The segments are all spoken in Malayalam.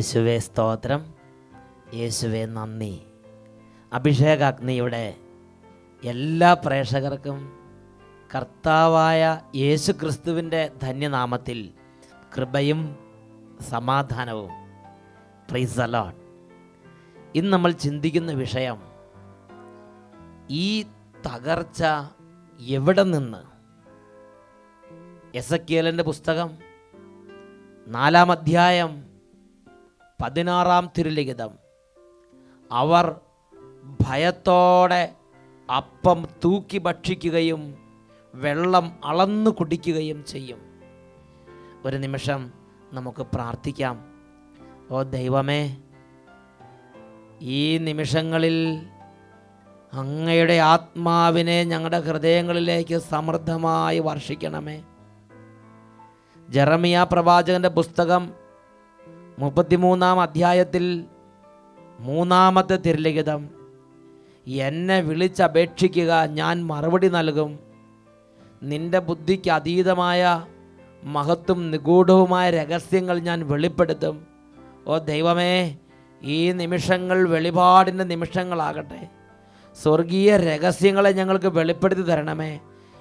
യേശുവെ സ്തോത്രം. യേശുവെ നന്ദി. അഭിഷേകാഗ്നിയുടെ എല്ലാ പ്രേക്ഷകർക്കും കർത്താവായ യേശു ക്രിസ്തുവിന്റെ ധന്യനാമത്തിൽ കൃപയും സമാധാനവും. പ്രൈസ് അലോൺ ഇന്ന് നമ്മൾ ചിന്തിക്കുന്ന വിഷയം ഈ തകർച്ച എവിടെ നിന്ന്? എസ് എസക്കിയലിന്റെ പുസ്തകം നാലാം അധ്യായം പതിനാറാം തിരുലിഖിതം. അവർ ഭയത്തോടെ അപ്പം തൂക്കി ഭക്ഷിക്കുകയും വെള്ളം അളന്നു കുടിക്കുകയും ചെയ്യും. ഒരു നിമിഷം നമുക്ക് പ്രാർത്ഥിക്കാം. ഓ ദൈവമേ ഈ നിമിഷങ്ങളിൽ അങ്ങയുടെ ആത്മാവിനെ ഞങ്ങളുടെ ഹൃദയങ്ങളിലേക്ക് സമൃദ്ധമായി വർഷിക്കണമേ. ജെറമിയ പ്രവാചകന്റെ പുസ്തകം മുപ്പത്തിമൂന്നാം അധ്യായത്തിൽ മൂന്നാമത്തെ തിരുലിഖിതം. എന്നെ വിളിച്ചപേക്ഷിക്കുക ഞാൻ മറുപടി നൽകും. നിന്റെ ബുദ്ധിക്ക് അതീതമായ മഹത്തും നിഗൂഢവുമായ രഹസ്യങ്ങൾ ഞാൻ വെളിപ്പെടുത്തും. ഓ ദൈവമേ ഈ നിമിഷങ്ങൾ വെളിപാടിന്റെ നിമിഷങ്ങളാകട്ടെ. സ്വർഗീയ രഹസ്യങ്ങളെ ഞങ്ങൾക്ക് വെളിപ്പെടുത്തി തരണമേ.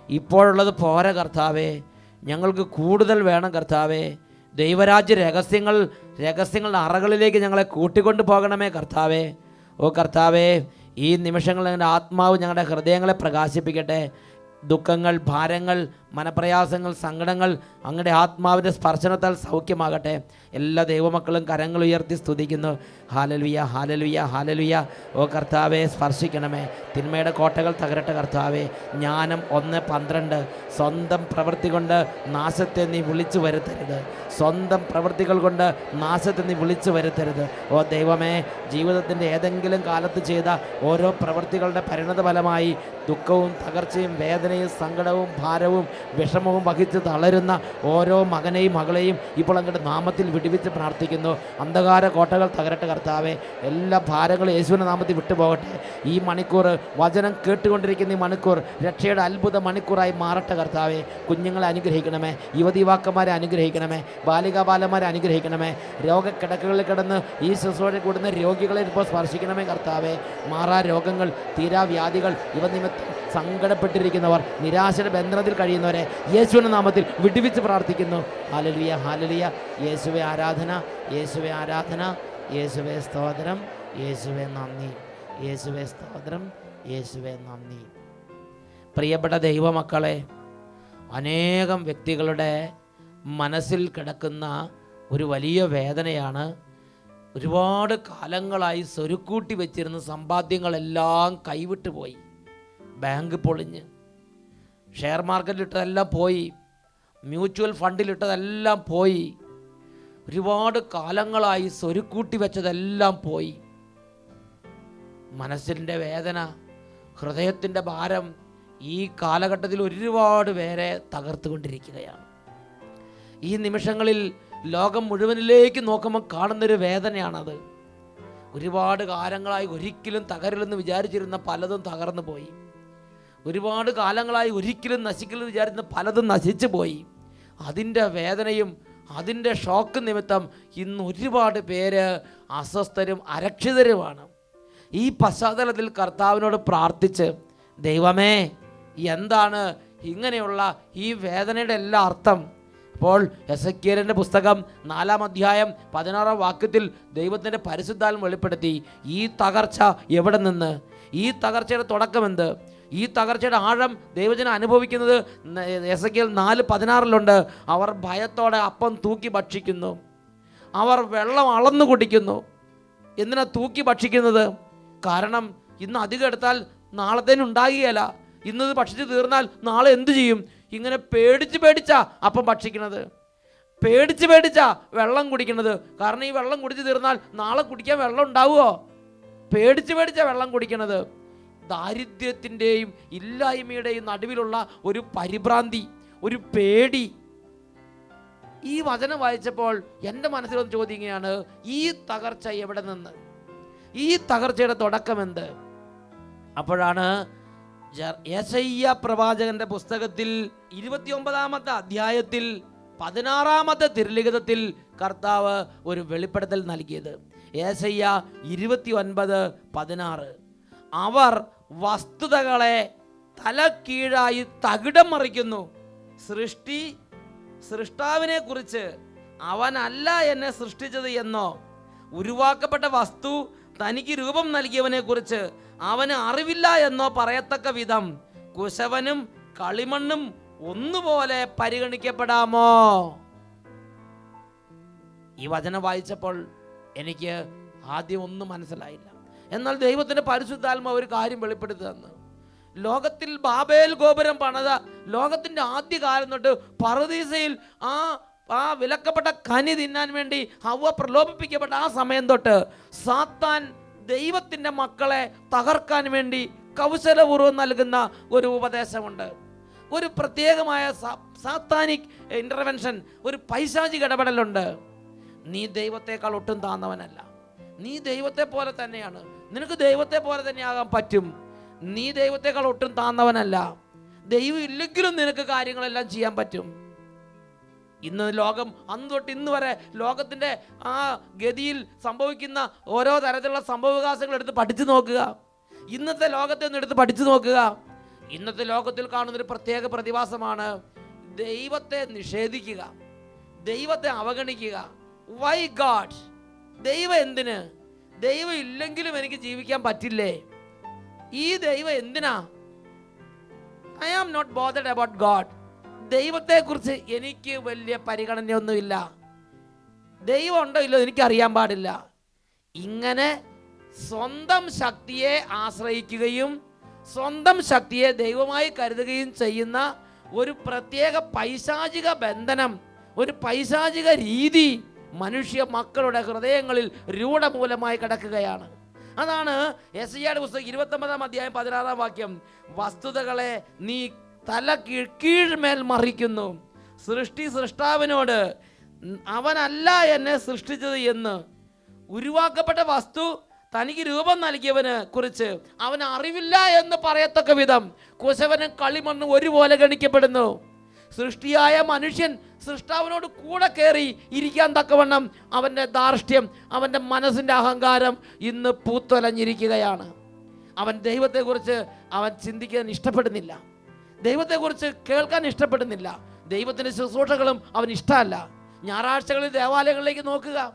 ഇപ്പോഴുള്ളത് പോര കർത്താവേ. ഞങ്ങൾക്ക് കൂടുതൽ വേണം കർത്താവേ. ദൈവരാജ്യ രഹസ്യങ്ങൾ രഹസ്യങ്ങളുടെ അറകളിലേക്ക് ഞങ്ങളെ കൂട്ടിക്കൊണ്ടു പോകണമേ കർത്താവേ. ഓ കർത്താവേ ഈ നിമിഷങ്ങളിൽ ഞങ്ങളുടെ ആത്മാവ് ഞങ്ങളുടെ ഹൃദയങ്ങളെ പ്രകാശിപ്പിക്കട്ടെ. ദുഃഖങ്ങൾ ഭാരങ്ങൾ മനപ്രയാസങ്ങൾ സങ്കടങ്ങൾ അങ്ങയുടെ ആത്മാവിന്റെ സ്പർശനത്താൽ സൗഖ്യമാകട്ടെ. എല്ലാ ദൈവമക്കളും കരങ്ങൾ ഉയർത്തി സ്തുതിക്കുന്നു. ഹാലലുയ ഹാലലുയ ഹാലലുയ ഓ കർത്താവെ സ്പർശിക്കണമേ. തിന്മയുടെ കോട്ടകൾ തകരട്ടെ കർത്താവേ. ജ്ഞാനം ഒന്ന് പന്ത്രണ്ട്. സ്വന്തം പ്രവൃത്തി കൊണ്ട് നാശത്തെ നീ വിളിച്ചു വരുത്തരുത്. സ്വന്തം പ്രവൃത്തികൾ കൊണ്ട് നാശത്തെ നീ വിളിച്ചു വരുത്തരുത്. ഓ ദൈവമേ ജീവിതത്തിന്റെ ഏതെങ്കിലും കാലത്ത് ചെയ്ത ഓരോ പ്രവൃത്തികളുടെ പരിണത ഫലമായി ദുഃഖവും തകർച്ചയും വേദനയും സങ്കടവും ഭാരവും വിഷമവും വഹിച്ച് തളരുന്ന ഓരോ മകനെയും മകളെയും ഇപ്പോൾ അങ്ങോട്ട് നാമത്തിൽ വിടുവിച്ച് പ്രാർത്ഥിക്കുന്നു. അന്ധകാര കോട്ടകൾ തകരട്ടെ കർത്താവെ. എല്ലാ ഭാരങ്ങളും യേശുവിന്റെ നാമത്തിൽ വിട്ടുപോകട്ടെ. ഈ മണിക്കൂർ വചനം കേട്ടുകൊണ്ടിരിക്കുന്ന ഈ മണിക്കൂർ രക്ഷയുടെ അത്ഭുത മണിക്കൂറായി മാറട്ടെ കർത്താവെ. കുഞ്ഞുങ്ങളെ അനുഗ്രഹിക്കണമേ. യുവതിവാക്കന്മാരെ അനുഗ്രഹിക്കണമേ. ബാലികാ ബാലന്മാരെ അനുഗ്രഹിക്കണമേ. രോഗക്കിടക്കുകളിൽ കിടന്ന് ഈ ശുശ്രൂഷ കൂടുന്ന രോഗികളെ ഇപ്പോൾ സ്പർശിക്കണമേ കർത്താവെ. മാറാ രോഗങ്ങൾ തീരാ വ്യാധികൾ ഇവ നിമിത്തം സങ്കടപ്പെട്ടിരിക്കുന്നവർ നിരാശയുടെ ബന്ധനത്തിൽ കഴിയുന്നവരെ യേശുവിന്റെ നാമത്തിൽ വിടുവിച്ച് പ്രാർത്ഥിക്കുന്നു. ഹാലലിയ ഹാലലിയ യേശുവെ ആരാധന. യേശുവെ ആരാധന. യേശുവെ സ്തോത്രം. യേശുവെ നന്ദി. യേശുവെ സ്തോത്രം. യേശുവെ നന്ദി. പ്രിയപ്പെട്ട ദൈവമക്കളെ അനേകം വ്യക്തികളുടെ മനസ്സിൽ കിടക്കുന്ന ഒരു വലിയ വേദനയാണ് ഒരുപാട് കാലങ്ങളായി സ്വരുക്കൂട്ടി വെച്ചിരുന്ന സമ്പാദ്യങ്ങളെല്ലാം കൈവിട്ടു പോയി. ബാങ്ക് പൊളിഞ്ഞ്. ഷെയർ മാർക്കറ്റിലിട്ടതെല്ലാം പോയി. മ്യൂച്വൽ ഫണ്ടിലിട്ടതെല്ലാം പോയി. ഒരുപാട് കാലങ്ങളായി സ്വരുക്കൂട്ടി വെച്ചതെല്ലാം പോയി. മനസ്സിന്റെ വേദന ഹൃദയത്തിന്റെ ഭാരം ഈ കാലഘട്ടത്തിൽ ഒരുപാട് പേരെ തകർത്തുകൊണ്ടിരിക്കുകയാണ്. ഈ നിമിഷങ്ങളിൽ ലോകം മുഴുവനിലേക്ക് നോക്കുമ്പോൾ കാണുന്നൊരു വേദനയാണത്. ഒരുപാട് കാലങ്ങളായി ഒരിക്കലും തകരില്ലെന്ന് വിചാരിച്ചിരുന്ന പലതും തകർന്നു പോയി. ഒരുപാട് കാലങ്ങളായി ഒരിക്കലും നശിക്കില്ലെന്ന് വിചാരിച്ചിരുന്ന പലതും നശിച്ചു പോയി. അതിന്റെ വേദനയും അതിന്റെ ഷോക്ക് നിമിത്തം ഇന്ന് ഒരുപാട് പേര് അസ്വസ്ഥരും അരക്ഷിതരുമാണ്. ഈ പശ്ചാത്തലത്തിൽ കർത്താവിനോട് പ്രാർത്ഥിച്ച് ദൈവമേ എന്താണ് ഇങ്ങനെയുള്ള ഈ വേദനയുടെ എല്ലാ അർത്ഥം? അപ്പോൾ എസ് എസക്കിയലിന്റെ പുസ്തകം നാലാം അധ്യായം പതിനാറാം വാക്യത്തിൽ ദൈവത്തിന്റെ പരിശുദ്ധാലും വെളിപ്പെടുത്തി ഈ തകർച്ച എവിടെ നിന്ന്? ഈ തകർച്ചയുടെ തുടക്കമെന്ത്? ഈ തകർച്ചയുടെ ആഴം ദൈവജനം അനുഭവിക്കുന്നത് എസ് കെ നാല് പതിനാറിലുണ്ട്. അവർ ഭയത്തോടെ അപ്പം തൂക്കി ഭക്ഷിക്കുന്നു. അവർ വെള്ളം അളന്നു കുടിക്കുന്നു. എന്തിനാ തൂക്കി ഭക്ഷിക്കുന്നത്? കാരണം ഇന്ന് അധികം എടുത്താൽ നാളത്തേന് ഉണ്ടാകുകയല്ല. ഇന്നത് ഭക്ഷിച്ച് തീർന്നാൽ നാളെ എന്തു ചെയ്യും? ഇങ്ങനെ പേടിച്ച് പേടിച്ചാ അപ്പം ഭക്ഷിക്കുന്നത്. പേടിച്ച് പേടിച്ചാ വെള്ളം കുടിക്കുന്നത്. കാരണം ഈ വെള്ളം കുടിച്ച് തീർന്നാൽ നാളെ കുടിക്കാൻ വെള്ളം ഉണ്ടാവുമോ പേടിച്ച് പേടിച്ചാ വെള്ളം കുടിക്കണത്. ദാരിദ്ര്യത്തിന്റെയും ഇല്ലായ്മയുടെയും നടുവിലുള്ള ഒരു പരിഭ്രാന്തി ഒരു പേടി. ഈ വചനം വായിച്ചപ്പോൾ എന്റെ മനസ്സിലൊന്ന് ചോദിക്കുകയാണ് ഈ തകർച്ച എവിടെ നിന്ന്? ഈ തകർച്ചയുടെ തുടക്കം എന്ത്? അപ്പോഴാണ് യശയ്യ പ്രവാചകന്റെ പുസ്തകത്തിൽ ഇരുപത്തിയൊമ്പതാമത്തെ അധ്യായത്തിൽ പതിനാറാമത്തെ തിരുലിഖിതത്തിൽ കർത്താവ് ഒരു വെളിപ്പെടുത്തൽ നൽകിയത്. ഏസയ്യ ഇരുപത്തി ഒൻപത് പതിനാറ്. അവർ വസ്തുതകളെ തലക്കീഴായി തകിടം മറിക്കുന്നു. സൃഷ്ടി സൃഷ്ടാവിനെ കുറിച്ച് അവനല്ല എന്നെ സൃഷ്ടിച്ചത് എന്നോ ഉരുവാക്കപ്പെട്ട വസ്തു തനിക്ക് രൂപം നൽകിയവനെ കുറിച്ച് അവന് അറിവില്ല എന്നോ പറയത്തക്ക വിധം കുശവനും കളിമണ്ണും ഒന്നുപോലെ പരിഗണിക്കപ്പെടാമോ? ഈ വചനം വായിച്ചപ്പോൾ എനിക്ക് ആദ്യം ഒന്നും മനസ്സിലായില്ല. എന്നാൽ ദൈവത്തിന്റെ പരിശുദ്ധാത്മ ഒരു കാര്യം വെളിപ്പെടുത്തി തന്നു. ലോകത്തിൽ ബാബേൽ ഗോപുരം പണിത ആദ്യ കാലം തൊട്ട് പറദീസയിൽ ആ ആ വിലക്കപ്പെട്ട കനി തിന്നാൻ വേണ്ടി അവ പ്രലോഭിപ്പിക്കപ്പെട്ട ആ സമയം തൊട്ട് സാത്താൻ ദൈവത്തിന്റെ മക്കളെ തകർക്കാൻ വേണ്ടി കൗശലപൂർവം നൽകുന്ന ഒരു ഉപദേശമുണ്ട്. ഒരു പ്രത്യേകമായ സാത്താനിക് ഇന്റർവെൻഷൻ ഒരു പൈശാചിക ഇടപെടലുണ്ട്. നീ ദൈവത്തെക്കാൾ ഒട്ടും താന്നവനല്ല. നീ ദൈവത്തെ പോലെ തന്നെയാണ്. നിനക്ക് ദൈവത്തെ പോലെ തന്നെയാകാൻ പറ്റും. നീ ദൈവത്തെക്കാൾ ഒട്ടും താന്നവനല്ല. ദൈവം ഇല്ലെങ്കിലും നിനക്ക് കാര്യങ്ങളെല്ലാം ചെയ്യാൻ പറ്റും. ഇന്ന് ലോകം അന്ന് തൊട്ട് ഇന്ന് വരെ ലോകത്തിന്റെ ആ ഗതിയിൽ സംഭവിക്കുന്ന ഓരോ തരത്തിലുള്ള സംഭവവികാസങ്ങൾ എടുത്ത് പഠിച്ചു നോക്കുക. ഇന്നത്തെ ലോകത്തെ ഒന്ന് എടുത്ത് പഠിച്ചു നോക്കുക. ഇന്നത്തെ ലോകത്തിൽ കാണുന്നൊരു പ്രത്യേക പ്രതിഭാസമാണ് ദൈവത്തെ നിഷേധിക്കുക. ദൈവത്തെ അവഗണിക്കുക. വൈ ഗാഡ് ദൈവം എന്തിന്? ദൈവം ഇല്ലെങ്കിലും എനിക്ക് ജീവിക്കാൻ പറ്റില്ലേ? ഈ ദൈവം എന്തിനാ? I am not bothered about God ദൈവത്തെക്കുറിച്ച് എനിക്ക് വലിയ പരിഗണനയൊന്നുമില്ല. ദൈവം ഉണ്ടോ ഇല്ലോ എനിക്കറിയാൻ പാടില്ല. ഇങ്ങനെ സ്വന്തം ശക്തിയെ ആശ്രയിക്കുകയും സ്വന്തം ശക്തിയെ ദൈവമായി കരുതുകയും ചെയ്യുന്ന ഒരു പ്രത്യേക പൈശാചിക ബന്ധനം ഒരു പൈശാചിക രീതി മനുഷ്യ മക്കളുടെ ഹൃദയങ്ങളിൽ രൂഢമൂലമായി കിടക്കുകയാണ്. അതാണ് എസ് ഐയുടെ പുസ്തകം ഇരുപത്തൊമ്പതാം അധ്യായം പതിനാറാം വാക്യം. വസ്തുതകളെ നീ തല കീഴ് കീഴ്മേൽ മറിക്കുന്നു. സൃഷ്ടി സൃഷ്ടാവിനോട് അവനല്ല എന്നെ സൃഷ്ടിച്ചത് എന്ന്. ഉരുവാക്കപ്പെട്ട വസ്തു തനിക്ക് രൂപം നൽകിയവന് കുറിച്ച് അവൻ അറിവില്ല എന്ന് പറയത്തക്ക വിധം. കുശവനും കളിമണ്ണും ഒരുപോലെ ഗണിക്കപ്പെടുന്നു. സൃഷ്ടിയായ മനുഷ്യൻ സൃഷ്ടാവിനോട് കൂടെ കയറി ഇരിക്കാൻ തക്കവണ്ണം അവന്റെ ധാർഷ്ട്യം അവന്റെ മനസ്സിന്റെ അഹങ്കാരം ഇന്ന് പൂത്തൊലഞ്ഞിരിക്കുകയാണ്. അവൻ ദൈവത്തെക്കുറിച്ച് അവൻ ചിന്തിക്കാൻ ഇഷ്ടപ്പെടുന്നില്ല. ദൈവത്തെക്കുറിച്ച് കേൾക്കാൻ ഇഷ്ടപ്പെടുന്നില്ല. ദൈവത്തിന്റെ ശുശ്രൂഷകളും അവൻ ഇഷ്ടമല്ല. ഞായറാഴ്ചകളിൽ ദേവാലയങ്ങളിലേക്ക് നോക്കുക.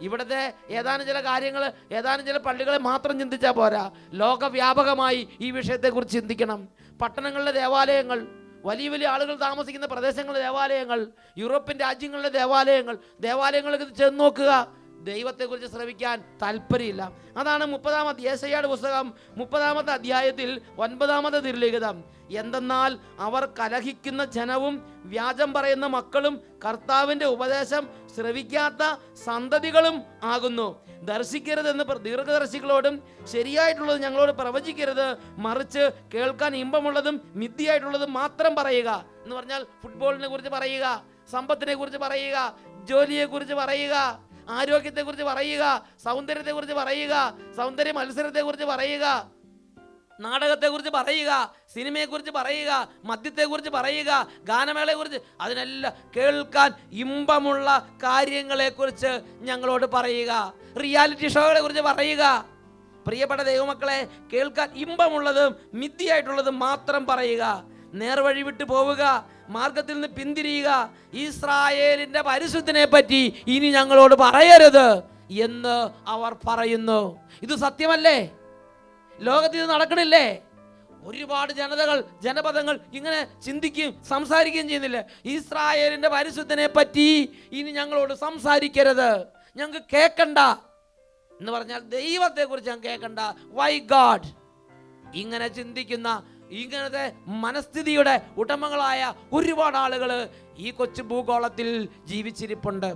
ഇവിടുത്തെ ഏതാനും ചില കാര്യങ്ങൾ ഏതാനും ചില പള്ളികളെ മാത്രം ചിന്തിച്ചാൽ പോരാ. ലോകവ്യാപകമായി ഈ വിഷയത്തെക്കുറിച്ച് ചിന്തിക്കണം. പട്ടണങ്ങളിലെ ദേവാലയങ്ങൾ വലിയ വലിയ ആളുകൾ താമസിക്കുന്ന പ്രദേശങ്ങളിലെ ദേവാലയങ്ങൾ യൂറോപ്യൻ രാജ്യങ്ങളിലെ ദേവാലയങ്ങൾ ദേവാലയങ്ങളിലേക്ക് ചെന്ന് നോക്കുക. ദൈവത്തെക്കുറിച്ച് ശ്രമിക്കാൻ താല്പര്യമില്ല. അതാണ് മുപ്പതാമത്തെ ഏശയാട് പുസ്തകം മുപ്പതാമത്തെ അധ്യായത്തിൽ ഒൻപതാമത്തെ തിരുലിഖിതം. എന്തെന്നാൽ അവർ കലഹിക്കുന്ന ജനവും വ്യാജം പറയുന്ന മക്കളും കർത്താവിന്റെ ഉപദേശം ശ്രവിക്കാത്ത സന്തതികളും ആകുന്നു. ദർശിക്കരുതെന്ന് ദീർഘദർശികളോടും ശരിയായിട്ടുള്ളത് ഞങ്ങളോട് പ്രവചിക്കരുത്. മറിച്ച് കേൾക്കാൻ ഇമ്പമുള്ളതും മിഥ്യയായിട്ടുള്ളതും മാത്രം പറയുക എന്ന് പറഞ്ഞാൽ ഫുട്ബോളിനെ കുറിച്ച് പറയുക സമ്പത്തിനെ കുറിച്ച് പറയുക ജോലിയെ കുറിച്ച് പറയുക ആരോഗ്യത്തെക്കുറിച്ച് പറയുക സൗന്ദര്യത്തെ കുറിച്ച് പറയുക സൗന്ദര്യ മത്സരത്തെ കുറിച്ച് പറയുക നാടകത്തെ കുറിച്ച് പറയുക സിനിമയെക്കുറിച്ച് പറയുക മദ്യത്തെക്കുറിച്ച് പറയുക ഗാനമേളയെക്കുറിച്ച് അതിനെല്ലാം കേൾക്കാൻ ഇമ്പമുള്ള കാര്യങ്ങളെക്കുറിച്ച് ഞങ്ങളോട് പറയുക റിയാലിറ്റി ഷോകളെ കുറിച്ച് പറയുക. പ്രിയപ്പെട്ട ദൈവമക്കളെ കേൾക്കാൻ ഇമ്പമുള്ളതും മിഥ്യയായിട്ടുള്ളതും മാത്രം പറയുക. നേർവഴി വിട്ടു പോവുക മാർഗത്തിൽ നിന്ന് പിന്തിരിയുക ഇസ്രായേലിന്റെ പരിശുദ്ധനെ പറ്റി ഇനി ഞങ്ങളോട് പറയരുത് എന്ന് അവർ പറയുന്നു. ഇത് സത്യമല്ലേ? ലോകത്ത് ഇത് നടക്കണില്ലേ? ഒരുപാട് ജനതകൾ ജനപദങ്ങൾ ഇങ്ങനെ ചിന്തിക്കുകയും സംസാരിക്കുകയും ചെയ്യുന്നില്ല? ഇസ്രായേലിന്റെ പരിശുദ്ധനെ പറ്റി ഇനി ഞങ്ങളോട് സംസാരിക്കരുത്. ഞങ്ങൾക്ക് കേൾക്കണ്ട. എന്ന് പറഞ്ഞാൽ ദൈവത്തെക്കുറിച്ച് ഞാൻ കേൾക്കണ്ട. വൈ ഗാഡ് ഇങ്ങനെ ചിന്തിക്കുന്ന ഇങ്ങനത്തെ മനസ്ഥിതിയുടെ ഉടമകളായ ഒരുപാട് ആളുകൾ ഈ കൊച്ചു ഭൂഗോളത്തിൽ ജീവിച്ചിരിപ്പുണ്ട്.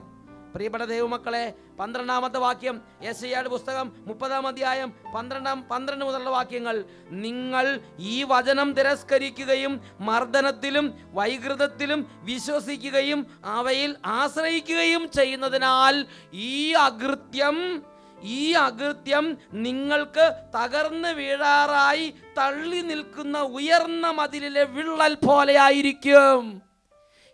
പ്രിയപ്പെട്ട ദൈവമക്കളെ പന്ത്രണ്ടാമത്തെ വാക്യം എസ് ഐയുടെ പുസ്തകം മുപ്പതാം അധ്യായം പന്ത്രണ്ടാം പന്ത്രണ്ട് മുതലുള്ള വാക്യങ്ങൾ നിങ്ങൾ ഈ വചനം തിരസ്കരിക്കുകയും മർദ്ദനത്തിലും വൈകൃതത്തിലും വിശ്വസിക്കുകയും അവയിൽ ആശ്രയിക്കുകയും ചെയ്യുന്നതിനാൽ ഈ അകൃത്യം ഈ അകൃത്യം നിങ്ങൾക്ക് തകർന്നു വീഴാറായി തള്ളി നിൽക്കുന്ന ഉയർന്ന മതിലിലെ വിള്ളൽ പോലെയായിരിക്കും.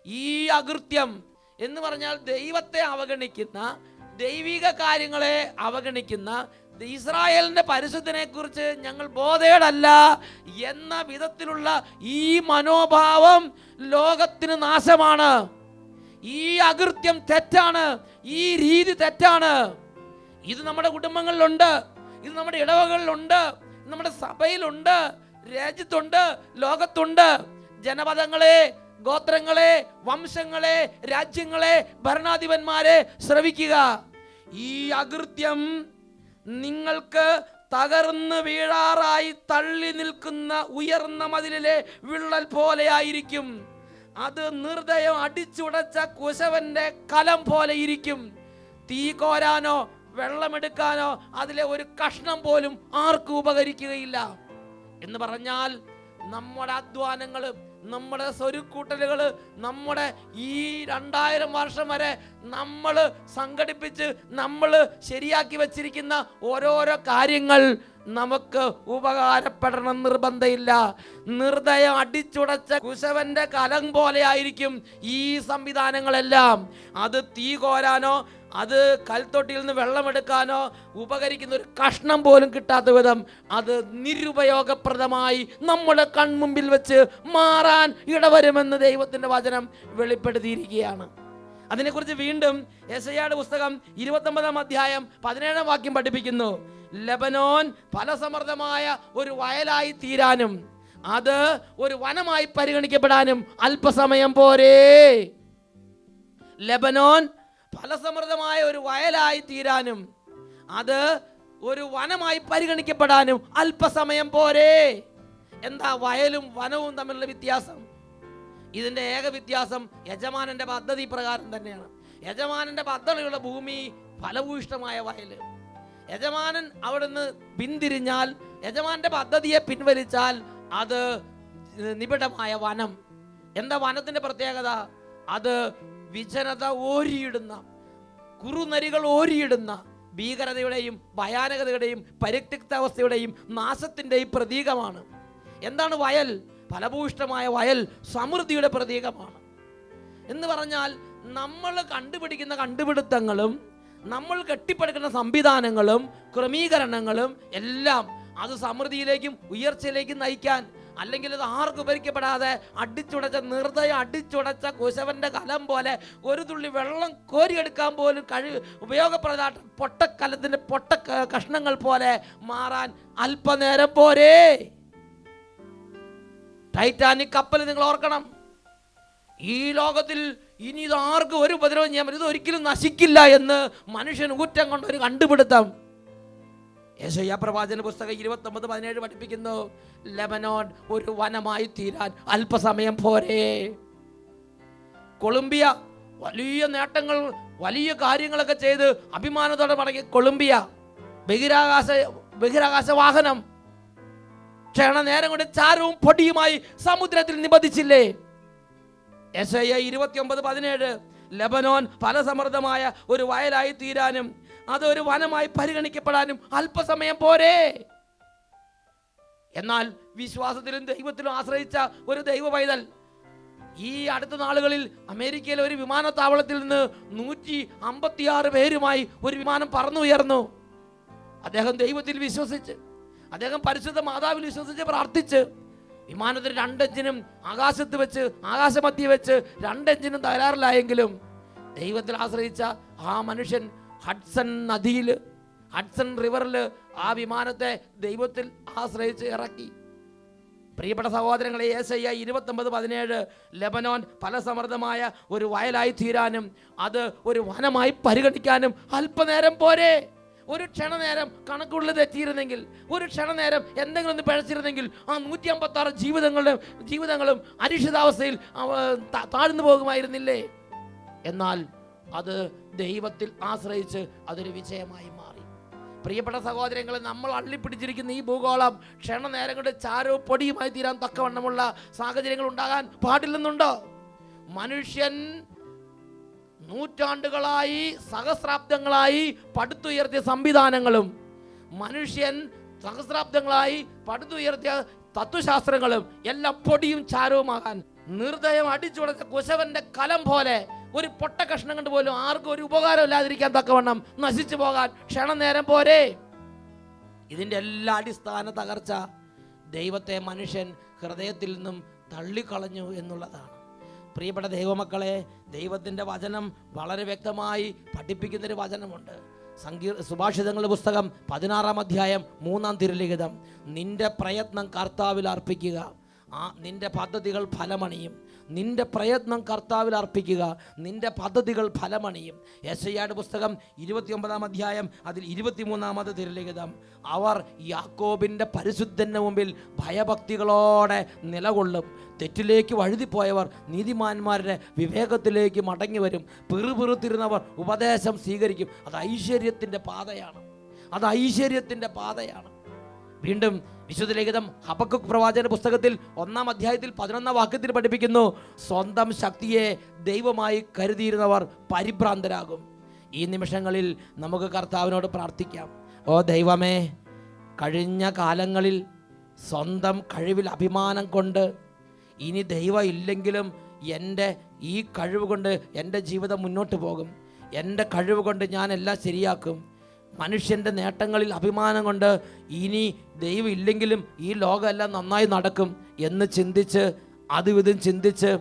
ഈ അകൃത്യം എന്ന് പറഞ്ഞാൽ ദൈവത്തെ അവഗണിക്കുന്ന ദൈവിക കാര്യങ്ങളെ അവഗണിക്കുന്ന ഇസ്രായേലിന്റെ പരിശുദ്ധനെ കുറിച്ച് ഞങ്ങൾ ബോധേടല്ല എന്ന വിധത്തിലുള്ള ഈ മനോഭാവം ലോകത്തിന് നാശമാണ്. ഈ അകൃത്യം തെറ്റാണ്. ഈ രീതി തെറ്റാണ്. ഇത് നമ്മുടെ കുടുംബങ്ങളിലുണ്ട്. ഇത് നമ്മുടെ ഇടവകളിലുണ്ട്. നമ്മുടെ സഭയിലുണ്ട്. രാജ്യത്തുണ്ട്. ലോകത്തുണ്ട്. ജനപദങ്ങളെ ഗോത്രങ്ങളെ വംശങ്ങളെ രാജ്യങ്ങളെ ഭരണാധിപന്മാരെ ശ്രവിക്കുക. ഈ അകൃത്യം നിങ്ങൾക്ക് തകർന്ന് വീഴാറായി തള്ളി നിൽക്കുന്ന ഉയർന്ന മതിലിലെ വിള്ളൽ പോലെയായിരിക്കും. അത് നിർദ്ദയം അടിച്ചുടച്ച കുശവന്റെ കലം പോലെ ഇരിക്കും. തീ കോരാനോ വെള്ളമെടുക്കാനോ അതിലെ ഒരു കഷ്ണം പോലും ആർക്കും ഉപകരിക്കുകയില്ല. എന്ന് പറഞ്ഞാൽ നമ്മുടെ അധ്വാനങ്ങൾ നമ്മുടെ സ്വരുക്കൂട്ടലുകൾ നമ്മുടെ ഈ രണ്ടായിരം വർഷം വരെ നമ്മൾ സംഘടിപ്പിച്ച് നമ്മൾ ശരിയാക്കി വച്ചിരിക്കുന്ന ഓരോരോ കാര്യങ്ങൾ നമുക്ക് ഉപകാരപ്പെടണം നിർബന്ധമില്ല. നിർദ്ദയം അടിച്ചുടച്ച കുശവന്റെ കലം പോലെയായിരിക്കും ഈ സംവിധാനങ്ങളെല്ലാം. അത് തീ കോരാനോ അത് കൽത്തൊട്ടിയിൽ നിന്ന് വെള്ളമെടുക്കാനോ ഉപകരിക്കുന്ന ഒരു കഷ്ണം പോലും കിട്ടാത്ത വിധം അത് നിരുപയോഗപ്രദമായി നമ്മുടെ കൺമുമ്പിൽ വെച്ച് മാറാൻ ഇടവരുമെന്ന് ദൈവത്തിന്റെ വചനം വെളിപ്പെടുത്തിയിരിക്കുകയാണ്. അതിനെക്കുറിച്ച് വീണ്ടും എസ് ഐയുടെ പുസ്തകം ഇരുപത്തൊമ്പതാം അധ്യായം പതിനേഴാം വാക്യം പഠിപ്പിക്കുന്നു. ലബനോൻ ഫലസമൃദ്ധമായ ഒരു വയലായി തീരാനും അത് ഒരു വനമായി പരിഗണിക്കപ്പെടാനും അല്പസമയം പോരേ. ലബനോൻ ഫലസമൃദ്ധമായ ഒരു വയലായി തീരാനും അത് ഒരു വനമായി പരിഗണിക്കപ്പെടാനും അല്പസമയം പോരെ. എന്താ വയലും വനവും തമ്മിലുള്ള വ്യത്യാസം? ഇതിന്റെ ഏക വ്യത്യാസം യജമാനന്റെ പദ്ധതി പ്രകാരം തന്നെയാണ്. യജമാനന്റെ പദ്ധതിയുള്ള ഭൂമി ഫലഭൂയിഷ്ടമായ വയൽ. യജമാനൻ അവിടുന്ന് പിന്തിരിഞ്ഞാൽ യജമാന്റെ പദ്ധതിയെ പിൻവലിച്ചാൽ അത് നിബിഡമായ വനം. എന്താ വനത്തിന്റെ പ്രത്യേകത? അത് വിജനത ഓരിയിടുന്ന കുറുനരികൾ ഓരിയിടുന്ന ഭീകരതയുടെയും ഭയാനകതയുടെയും പരിത്യക്താവസ്ഥയുടെയും നാശത്തിന്റെയും പ്രതീകമാണ്. എന്താണ് വയൽ? ഫലഭൂഷ്ടമായ വയൽ സമൃദ്ധിയുടെ പ്രതീകമാണ്. എന്ന് പറഞ്ഞാൽ നമ്മൾ കണ്ടുപിടിക്കുന്ന കണ്ടുപിടുത്തങ്ങളും നമ്മൾ കെട്ടിപ്പടുക്കുന്ന സംവിധാനങ്ങളും ക്രമീകരണങ്ങളും എല്ലാം അത് സമൃദ്ധിയിലേക്കും ഉയർച്ചയിലേക്കും നയിക്കാൻ അല്ലെങ്കിൽ അത് ആർക്കും ഉപരിക്കപ്പെടാതെ അടിച്ചുടച്ച നിർദ്ദയം അടിച്ചുടച്ച കുശവന്റെ കലം പോലെ ഒരു തുള്ളി വെള്ളം കോരിയെടുക്കാൻ പോലും കഴി ഉപയോഗപ്രദമായിട്ട് പൊട്ടക്കലത്തിന്റെ പൊട്ട കഷ്ണങ്ങൾ പോലെ മാറാൻ അല്പനേരം പോരേ. ടൈറ്റാനിക് കപ്പൽ നിങ്ങൾ ഓർക്കണം. ഈ ലോകത്തിൽ ഇനി ഇത് ആർക്കും ഒരു ഉപദ്രവം ചെയ്യാൻ പറ്റും ഇത് ഒരിക്കലും നശിക്കില്ല എന്ന് മനുഷ്യൻ ഊറ്റം കൊണ്ട് ഒരു കണ്ടുപിടുത്തം. യേശയ്യ പ്രവാചന പുസ്തകം ഇരുപത്തൊമ്പത് പതിനേഴ് പഠിപ്പിക്കുന്നു. ലെബനോൺ ഒരു വനമായി തീരാൻ അല്പസമയം പോരെ. കൊളംബിയ വലിയ നേട്ടങ്ങൾ വലിയ കാര്യങ്ങളൊക്കെ ചെയ്ത് അഭിമാനത്തോടെ മടങ്ങി കൊളംബിയ. ബഹിരാകാശ ബഹിരാകാശ വാഹനം. ക്ഷണ നേരം കൊണ്ട് ചാരവും പൊടിയുമായി സമുദ്രത്തിൽ നിബന്ധിച്ചില്ലേ? എസ് ഐ ഇരുപത്തിയൊമ്പത് പതിനേഴ്. ലബനോൻ ഫലസമൃദ്ധമായ ഒരു വയലായി തീരാനും അത് ഒരു വനമായി പരിഗണിക്കപ്പെടാനും അല്പസമയം പോരേ. എന്നാൽ വിശ്വാസത്തിലും ദൈവത്തിലും ആശ്രയിച്ച ഒരു ദൈവ പൈതൽ ഈ അടുത്ത നാളുകളിൽ അമേരിക്കയിലെ ഒരു വിമാനത്താവളത്തിൽ നിന്ന് നൂറ്റി അമ്പത്തിയാറ് പേരുമായി ഒരു വിമാനം പറന്നുയർന്നു. അദ്ദേഹം ദൈവത്തിൽ വിശ്വസിച്ച് അദ്ദേഹം പരിശുദ്ധ മാതാവിൽ വിശ്വസിച്ച് പ്രാർത്ഥിച്ച് വിമാനത്തിൽ രണ്ടെഞ്ചിനും ആകാശത്ത് വെച്ച് ആകാശമധ്യ വെച്ച് രണ്ടെഞ്ചിനും തകരാറിലായെങ്കിലും ദൈവത്തിൽ ആശ്രയിച്ച ആ മനുഷ്യൻ ഹഡ്സൺ നദിയിൽ ഹഡ്സൺ റിവറിൽ ആ വിമാനത്തെ ദൈവത്തിൽ ആശ്രയിച്ച് ഇറക്കി. പ്രിയപ്പെട്ട സഹോദരങ്ങളെ ഏസയ്യ ഇരുപത്തൊമ്പത് പതിനേഴ് ലെബനോൻ ഫലസമൃദ്ധമായ ഒരു വയലായി തീരാനും അത് ഒരു വനമായി പരിഗണിക്കാനും അല്പനേരം പോരെ. ഒരു ക്ഷണനേരം കണക്കുള്ളിൽ തെറ്റിയിരുന്നെങ്കിൽ ഒരു ക്ഷണനേരം എന്തെങ്കിലും ഒന്ന് പിഴച്ചിരുന്നെങ്കിൽ ആ നൂറ്റി അമ്പത്താറ് ജീവിതങ്ങളും ജീവിതങ്ങളും അരിഷിതാവസ്ഥയിൽ താഴ്ന്നു പോകുമായിരുന്നില്ലേ? എന്നാൽ അത് ദൈവത്തിൽ ആശ്രയിച്ച് അതൊരു വിജയമായി മാറി. പ്രിയപ്പെട്ട സഹോദരങ്ങളെ നമ്മൾ അള്ളിപ്പിടിച്ചിരിക്കുന്ന ഈ ഭൂഗോളം ക്ഷണനേരം കൊണ്ട് ചാരവും പൊടിയുമായി തീരാൻ തക്കവണ്ണമുള്ള സാഹചര്യങ്ങൾ ഉണ്ടാകാൻ പാടില്ലെന്നുണ്ടോ? മനുഷ്യൻ നൂറ്റാണ്ടുകളായി സഹസ്രാബ്ദങ്ങളായി പടുത്തുയർത്തിയ സംവിധാനങ്ങളും മനുഷ്യൻ സഹസ്രാബ്ദങ്ങളായി പടുത്തുയർത്തിയ തത്വശാസ്ത്രങ്ങളും എല്ലാം പൊടിയും ചാരവുമാകാൻ നിർദ്ദയം അടിച്ചുടച്ച കുശവന്റെ കലം പോലെ ഒരു പൊട്ട കഷ്ണം കൊണ്ട് പോലും ആർക്കും ഒരു ഉപകാരം ഇല്ലാതിരിക്കാൻ തക്കവണ്ണം നശിച്ചു പോകാൻ ക്ഷണനേരം പോരെ. ഇതിന്റെ എല്ലാ അടിസ്ഥാന തകർച്ച ദൈവത്തെ മനുഷ്യൻ ഹൃദയത്തിൽ നിന്നും തള്ളിക്കളഞ്ഞു എന്നുള്ളതാണ്. പ്രിയപ്പെട്ട ദൈവമക്കളെ ദൈവത്തിന്റെ വചനം വളരെ വ്യക്തമായി പഠിപ്പിക്കുന്നൊരു വചനമുണ്ട്. സങ്കീർ സുഭാഷിതങ്ങളുടെ പുസ്തകം പതിനാറാം അധ്യായം മൂന്നാം തിരുലിഖിതം. നിന്റെ പ്രയത്നം കർത്താവിൽ അർപ്പിക്കുക. ആ നിന്റെ പദ്ധതികൾ ഫലമണിയും. നിന്റെ പ്രയത്നം കർത്താവിൽ അർപ്പിക്കുക നിന്റെ പദ്ധതികൾ ഫലമണിയും. യശയ്യാട് പുസ്തകം ഇരുപത്തിയൊമ്പതാം അധ്യായം അതിൽ ഇരുപത്തിമൂന്നാമത് തിരലിഖിതം. അവർ യാക്കോബിന്റെ പരിശുദ്ധന്റെ മുമ്പിൽ ഭയഭക്തികളോടെ നിലകൊള്ളും. തെറ്റിലേക്ക് വഴുതിപ്പോയവർ നീതിമാന്മാരുടെ വിവേകത്തിലേക്ക് മടങ്ങി വരും. പിറുപിറുത്തിരുന്നവർ ഉപദേശം സ്വീകരിക്കും. അത് ഐശ്വര്യത്തിന്റെ പാതയാണ്. അത് ഐശ്വര്യത്തിന്റെ പാതയാണ്. വീണ്ടും വിശുദ്ധ ലിഖിതം ഹബക്കുക് പ്രവാചന പുസ്തകത്തിൽ ഒന്നാം അധ്യായത്തിൽ പതിനൊന്നാം വാക്യത്തിൽ പഠിപ്പിക്കുന്നു. സ്വന്തം ശക്തിയെ ദൈവമായി കരുതിയിരുന്നവർ പരിഭ്രാന്തരാകും. ഈ നിമിഷങ്ങളിൽ നമുക്ക് കർത്താവിനോട് പ്രാർത്ഥിക്കാം. ഓ ദൈവമേ കഴിഞ്ഞ കാലങ്ങളിൽ സ്വന്തം കഴിവിൽ അഭിമാനം കൊണ്ട് ഇനി ദൈവം ഇല്ലെങ്കിലും എന്റെ ഈ കഴിവ് കൊണ്ട് എന്റെ ജീവിതം മുന്നോട്ട് പോകും. എന്റെ കഴിവ് കൊണ്ട് ഞാൻ എല്ലാം ശരിയാക്കും. മനുഷ്യന്റെ നേട്ടങ്ങളിൽ അഭിമാനം കൊണ്ട് ഇനി ദൈവം ഇല്ലെങ്കിലും ഈ ലോകമെല്ലാം നന്നായി നടക്കും എന്ന് ചിന്തിച്ച് അതുവിധം ചിന്തിച്ച്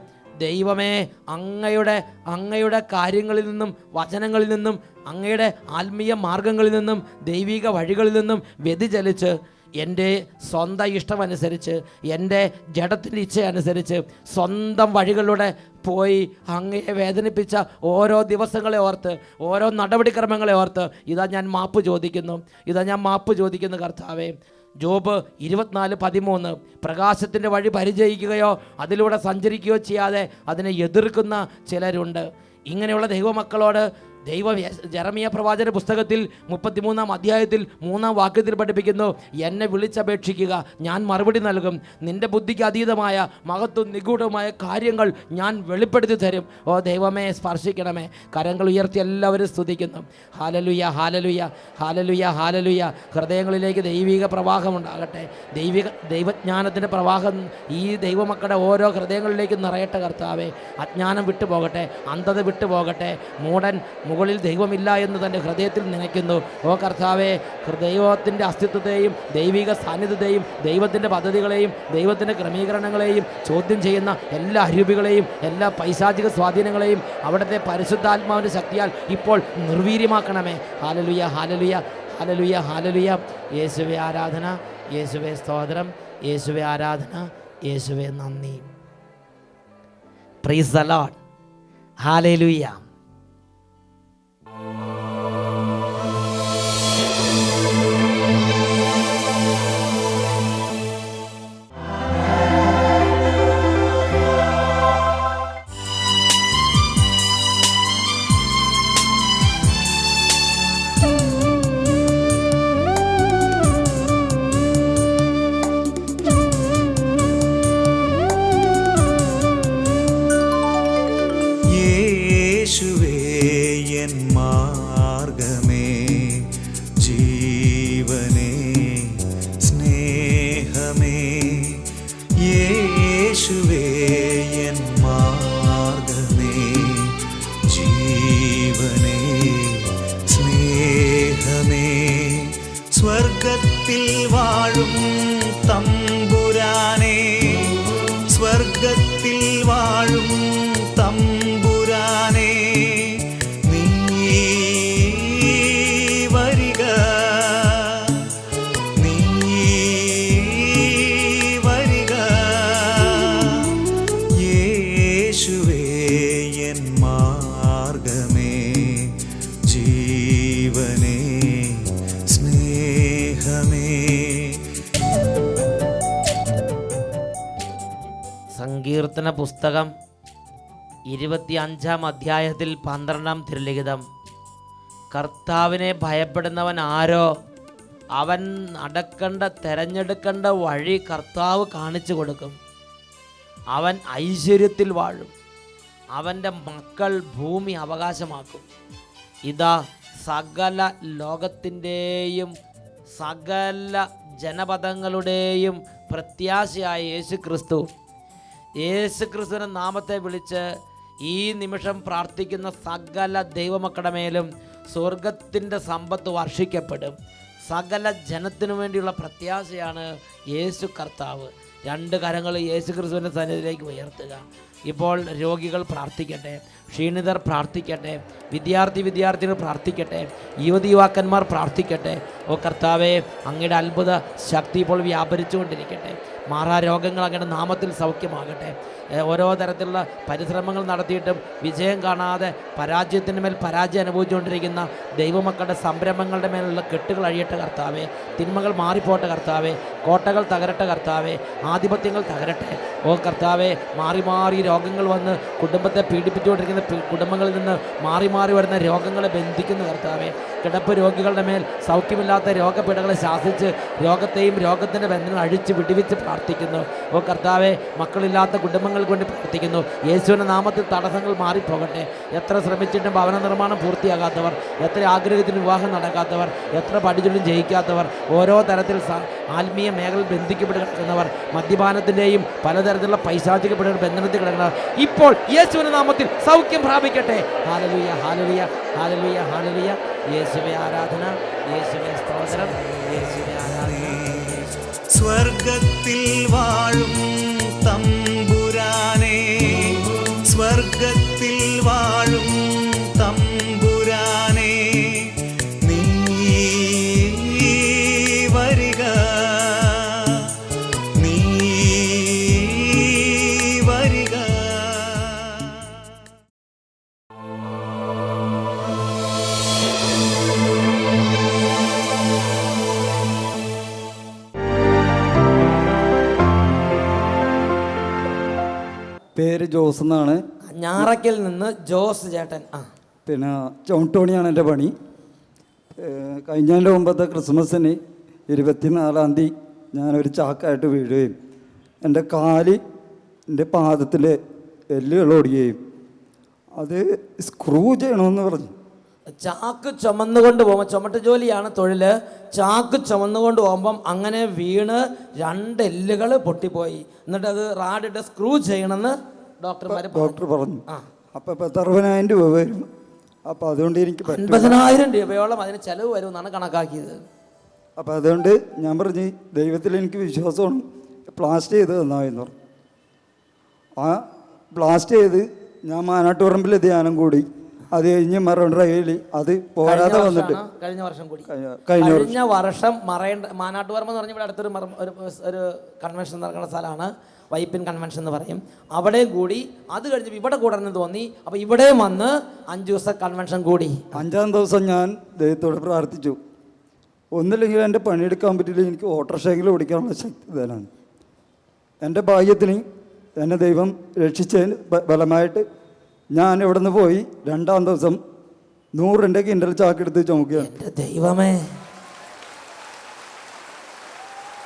ദൈവമേ അങ്ങയുടെ അങ്ങയുടെ കാര്യങ്ങളിൽ നിന്നും വചനങ്ങളിൽ നിന്നും അങ്ങയുടെ ആത്മീയ മാർഗങ്ങളിൽ നിന്നും ദൈവിക വഴികളിൽ നിന്നും വ്യതിചലിച്ച് എന്റെ സ്വന്തം ഇഷ്ടമനുസരിച്ച് എന്റെ ജഡത്തിന്റെ ഇച്ഛയനുസരിച്ച് സ്വന്തം വഴികളിലൂടെ പോയി അങ്ങയെ വേദനിപ്പിച്ച ഓരോ ദിവസങ്ങളെ ഓർത്ത് ഓരോ നടപടിക്രമങ്ങളെ ഓർത്ത് ഇതാ ഞാൻ മാപ്പ് ചോദിക്കുന്നു ഇതാ ഞാൻ മാപ്പ് ചോദിക്കുന്നു കർത്താവേ. ജോബ് ഇരുപത്തിനാല് പതിമൂന്ന് പ്രകാശത്തിന്റെ വഴി പരിചയിക്കുകയോ അതിലൂടെ സഞ്ചരിക്കുകയോ ചെയ്യാതെ അതിനെ എതിർക്കുന്ന ചിലരുണ്ട്. ഇങ്ങനെയുള്ള ദൈവമക്കളോട് ദൈവ ജറമിയ പ്രവാചന പുസ്തകത്തിൽ മുപ്പത്തിമൂന്നാം അധ്യായത്തിൽ മൂന്നാം വാക്യത്തിൽ പഠിപ്പിക്കുന്നു എന്നെ വിളിച്ചപേക്ഷിക്കുക ഞാൻ മറുപടി നൽകും. നിന്റെ ബുദ്ധിക്ക് അതീതമായ മഹത്വം നിഗൂഢമായ കാര്യങ്ങൾ ഞാൻ വെളിപ്പെടുത്തി തരും. ഓ ദൈവമേ സ്പർശിക്കണമേ. കരങ്ങൾ ഉയർത്തി എല്ലാവരും സ്തുതിക്കുന്നു. ഹാലലുയ ഹാലലുയ ഹാലലുയ ഹാലലുയ. ഹൃദയങ്ങളിലേക്ക് ദൈവിക പ്രവാഹം ഉണ്ടാകട്ടെ. ദൈവിക ദൈവജ്ഞാനത്തിന്റെ പ്രവാഹം ഈ ദൈവമക്കളുടെ ഓരോ ഹൃദയങ്ങളിലേക്ക് നിറയട്ടെ കർത്താവേ. അജ്ഞാനം വിട്ടുപോകട്ടെ അന്ധത വിട്ടുപോകട്ടെ. മൂടൻ മുകളിൽ ദൈവമില്ല എന്ന് തന്റെ ഹൃദയത്തിൽ നനയ്ക്കുന്നു. ഓ കർത്താവേ ദൈവത്തിന്റെ അസ്തിത്വത്തെയും ദൈവിക സാന്നിധ്യത്തെയും ദൈവത്തിന്റെ പദ്ധതികളെയും ദൈവത്തിന്റെ ക്രമീകരണങ്ങളെയും ചോദ്യം ചെയ്യുന്ന എല്ലാ അരൂപികളെയും എല്ലാ പൈശാചിക സ്വാധീനങ്ങളെയും അവിടുത്തെ പരിശുദ്ധാത്മാവിന്റെ ശക്തിയാൽ ഇപ്പോൾ നിർവീര്യമാക്കണമേ. ഹാലലുയ ഹാലലുയ ഹാലലുയ ഹാലലുയ. യേശുവെ ആരാധന യേശുവെ സ്തോത്രം യേശുവെ ആരാധന യേശുവെ നന്ദി. പ്രൈസ് ദ ലോർഡ് ഹാലലുയ യേശുവേ പുസ്തകം ഇരുപത്തി അഞ്ചാം അധ്യായത്തിൽ പന്ത്രണ്ടാം തിരുലിഖിതം. കർത്താവിനെ ഭയപ്പെടുന്നവൻ ആരോ? അവൻ നടക്കേണ്ട തെരഞ്ഞെടുക്കേണ്ട വഴി കർത്താവ് കാണിച്ചു കൊടുക്കും. അവൻ ഐശ്വര്യത്തിൽ വാഴും. അവന്റെ മക്കൾ ഭൂമി അവകാശമാക്കും. ഇതാ സകല ലോകത്തിന്റെയും സകല ജനപദങ്ങളുടെയും പ്രത്യാശയായ യേശു ക്രിസ്തു യേശു ക്രിസ്തുവിന്റെ നാമത്തെ വിളിച്ച് ഈ നിമിഷം പ്രാർത്ഥിക്കുന്ന സകല ദൈവമക്കളുടെ മേലും സ്വർഗത്തിന്റെ സമ്പത്ത് വർഷിക്കപ്പെടും. സകല ജനത്തിനു വേണ്ടിയുള്ള പ്രത്യാശയാണ് യേശു കർത്താവ്. രണ്ട് കരങ്ങൾ യേശു ക്രിസ്തുവിന്റെ സന്നിധിയിലേക്ക് ഉയർത്തുക. ഇപ്പോൾ രോഗികൾ പ്രാർത്ഥിക്കട്ടെ ക്ഷീണിതർ പ്രാർത്ഥിക്കട്ടെ വിദ്യാർത്ഥി വിദ്യാർത്ഥികൾ പ്രാർത്ഥിക്കട്ടെ യുവതി യുവാക്കന്മാർ പ്രാർത്ഥിക്കട്ടെ. ഓ കർത്താവെ അങ്ങയുടെ അത്ഭുത ശക്തി ഇപ്പോൾ വ്യാപരിച്ചുകൊണ്ടിരിക്കട്ടെ. മാറാ രോഗങ്ങൾ അങ്ങയുടെ നാമത്തിൽ സൗഖ്യമാകട്ടെ. ഓരോ തരത്തിലുള്ള പരിശ്രമങ്ങൾ നടത്തിയിട്ടും വിജയം കാണാതെ പരാജയത്തിന് മേൽ പരാജയം അനുഭവിച്ചുകൊണ്ടിരിക്കുന്ന ദൈവമക്കളുടെ സംരംഭങ്ങളുടെ മേലുള്ള കെട്ടുകൾ അഴിയട്ടെ കർത്താവെ തിന്മകൾ മാറിപ്പോട്ടെ കർത്താവെ കോട്ടകൾ തകരട്ടെ കർത്താവെ ആധിപത്യങ്ങൾ തകരട്ടെ. ഓ കർത്താവെ മാറി മാറി രോഗങ്ങൾ വന്ന് കുടുംബത്തെ പീഡിപ്പിച്ചുകൊണ്ടിരിക്കുന്ന കുടുംബങ്ങളിൽ നിന്ന് മാറി മാറി വരുന്ന രോഗങ്ങളെ ബന്ധിക്കുന്ന കർത്താവെ കിടപ്പ് രോഗികളുടെ മേൽ സൗഖ്യമില്ലാത്ത രോഗപീഠകളെ ശാസിച്ച് രോഗത്തെയും രോഗത്തിന്റെ ബന്ധങ്ങൾ അഴിച്ച് വിടിവിച്ച് പ്രാർത്ഥിക്കുന്നു. ഓ കർത്താവെ മക്കളില്ലാത്ത കുടുംബങ്ങൾക്ക് വേണ്ടി പ്രാർത്ഥിക്കുന്നു. യേശുവിന്റെ നാമത്തിൽ തടസ്സങ്ങൾ മാറിപ്പോകട്ടെ. എത്ര ശ്രമിച്ചിട്ടും ഭവന നിർമ്മാണം പൂർത്തിയാകാത്തവർ എത്ര ആഗ്രഹത്തിന് വിവാഹം നടക്കാത്തവർ എത്ര പഠിച്ചിട്ടും ജയിക്കാത്തവർ ഓരോ തരത്തിൽ ആത്മീയ മേഖലയിൽ ബന്ധിക്കപ്പെട്ട് കിടക്കുന്നവർ മദ്യപാനത്തിന്റെയും പലതരത്തിലുള്ള പൈശാചികപ്പെട്ട ബന്ധനത്തിൽ കിടക്കുന്നവർ ഇപ്പോൾ യേശുവിന്റെ നാമത്തിൽ സൗഖ്യം പ്രാപിക്കട്ടെ. ഹാലലിയ ഹാലലിയ ഹാലലിയ ഹാലലിയ. യേശുവെ ആരാധന യേശുവെ സ്തോത്രം യേശുവെ ആരാധന. സ്വർഗത്തിൽ വാഴും തമ്പുരാനെ. സ്വർഗത്തിൽ വാഴും ജോസ് എന്നാണ്. ഞാറക്കൽ നിന്ന് ജോസ് ചേട്ടൻ. ആ. പിന്നെ ചവിട്ടോണിയാണ് എന്റെ പണി. കഴിഞ്ഞ കഴിഞ്ഞതിന്റെ മുമ്പത്തെ ക്രിസ്മസിന് ഇരുപത്തിനാലാം തീയതി ഞാനൊരു ചാക്കായിട്ട് വീഴുകയും എന്റെ കാൽ എന്റെ പാദത്തിൽ എല്ലുകൾ ഓടുകയും അത് സ്ക്രൂ ചെയ്യണമെന്ന് പറഞ്ഞു. ചാക്ക് ചുമന്നുകൊണ്ട് പോകുമ്പോൾ ചുമട്ട് ജോലിയാണ് തൊഴിൽ ചാക്ക് ചുമന്നുകൊണ്ട് പോകുമ്പം അങ്ങനെ വീണ് രണ്ട് എല്ലുകൾ പൊട്ടിപ്പോയി. എന്നിട്ട് അത് റാഡിട്ട് സ്ക്രൂ ചെയ്യണമെന്ന് ഡോക്ടർമാർ ഡോക്ടർ പറഞ്ഞു. അപ്പൊ അപ്പോൾ പത്ത് രൂപ വരും. അപ്പോൾ അതുകൊണ്ട് എനിക്ക് അൻപതിനായിരം രൂപയോളം അതിന് ചെലവ് വരുമെന്നാണ് കണക്കാക്കിയത്. അപ്പോൾ അതുകൊണ്ട് ഞാൻ പറഞ്ഞു ദൈവത്തിൽ എനിക്ക് വിശ്വാസമാണ് ബ്ലാസ്റ്റ് ചെയ്ത് തന്നാമെന്ന് പറഞ്ഞു. ആ ബ്ലാസ്റ്റ് ചെയ്ത് ഞാൻ മാനാട്ടുപറമ്പിൽ ധ്യാനം കൂടി. അത് കഴിഞ്ഞ് മറൈനിൽ അത് പോരാതെ വന്നിട്ട് കഴിഞ്ഞ വർഷം കൂടി. കഴിഞ്ഞ- കഴിഞ്ഞ വർഷം. മറയേണ്ട മാനാട്ടുപറമ്പ് എന്ന് പറഞ്ഞ ഇവിടെ അടുത്തൊരു ഒരു കൺവെൻഷൻ നടക്കുന്ന സ്ഥലമാണ്. വൈപ്പിൻ കൺവെൻഷൻ എന്ന് പറയും. അവിടെ കൂടി അത് കഴിഞ്ഞ് ഇവിടെ കൂടണമെന്ന് തോന്നി. അപ്പോൾ ഇവിടെ വന്ന് അഞ്ച് ദിവസത്തെ കൺവെൻഷൻ കൂടി. അഞ്ചാം ദിവസം ഞാൻ ദൈവത്തോട് പ്രാർത്ഥിച്ചു. ഒന്നില്ലെങ്കിൽ എന്റെ പണിയെടുക്കാൻ പറ്റില്ല എനിക്ക് ഓട്ടോറിക്ഷയെങ്കിലും ഓടിക്കാനുള്ള ശക്തി തരാണ് എന്റെ ഭാഗ്യത്തിന് എന്നെ ദൈവം രക്ഷിച്ചതിന് ബലമായിട്ട് ഞാൻ ഇവിടെ നിന്ന് പോയി രണ്ടാം ദിവസം നൂറിന്റെ കിൻഡൽ ചാക്കെടുത്ത് ചുമക്കുകയാണ്. ദൈവമേ.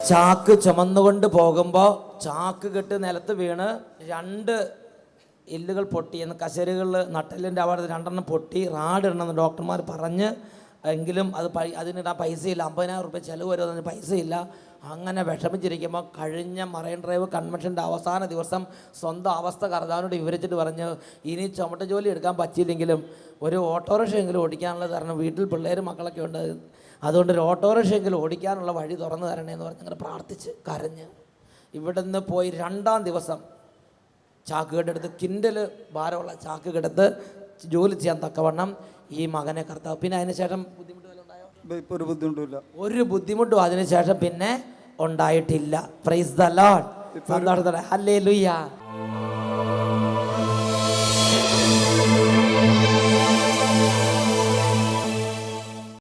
ചാക്ക് ചുമന്നുകൊണ്ട് പോകുമ്പോൾ ചാക്ക് കെട്ട് നിലത്ത് വീണ് രണ്ട് എല്ലുകൾ പൊട്ടി എന്ന് കശേരുകളിൽ നട്ടലിന്റെ അവിടെ രണ്ടെണ്ണം പൊട്ടി റാഡിടണമെന്ന് ഡോക്ടർമാർ പറഞ്ഞ് എങ്കിലും അത് പൈ അതിനിടാൻ പൈസയില്ല അമ്പതിനായിരം റുപ്യ ചിലവ് വരുമെന്ന് പൈസയില്ല അങ്ങനെ വിഷമിച്ചിരിക്കുമ്പോൾ കഴിഞ്ഞ മറൈൻ ഡ്രൈവ് കൺവെൻഷന്റെ അവസാന ദിവസം സ്വന്തം അവസ്ഥ കർത്താവിനോട് വിവരിച്ചിട്ട് പറഞ്ഞ് ഇനി ചുമട്ട ജോലി എടുക്കാൻ പറ്റിയില്ലെങ്കിലും ഒരു ഓട്ടോറിക്ഷ എങ്കിലും ഓടിക്കാനുള്ളത് കാരണം വീട്ടിൽ പിള്ളേരും മക്കളൊക്കെ ഉണ്ട്. അതുകൊണ്ട് ഒരു ഓട്ടോറിക്ഷയെങ്കിലും ഓടിക്കാനുള്ള വഴി തുറന്നു തരണേ എന്ന് പറഞ്ഞ് അങ്ങനെ പ്രാർത്ഥിച്ച് കരഞ്ഞ്. ഇവിടെ നിന്ന് പോയി രണ്ടാം ദിവസം ചാക്ക് കെട്ടെടുത്ത് കിൻഡൽ ഭാരമുള്ള ചാക്ക് കെടുത്ത് ജോലി ചെയ്യാൻ തക്കവണ്ണം ഈ മകനെ കർത്താവ്. പിന്നെ അതിനുശേഷം ബുദ്ധിമുട്ട് ഇപ്പോൾ ഒരു ബുദ്ധിമുട്ടില്ല ഒരു ബുദ്ധിമുട്ടും അതിനുശേഷം പിന്നെ ഉണ്ടായിട്ടില്ല. പ്രൈസ് ദ ലോഡ് സന്തോഷത്തോടെ. ഹല്ലേ ലുയ്യ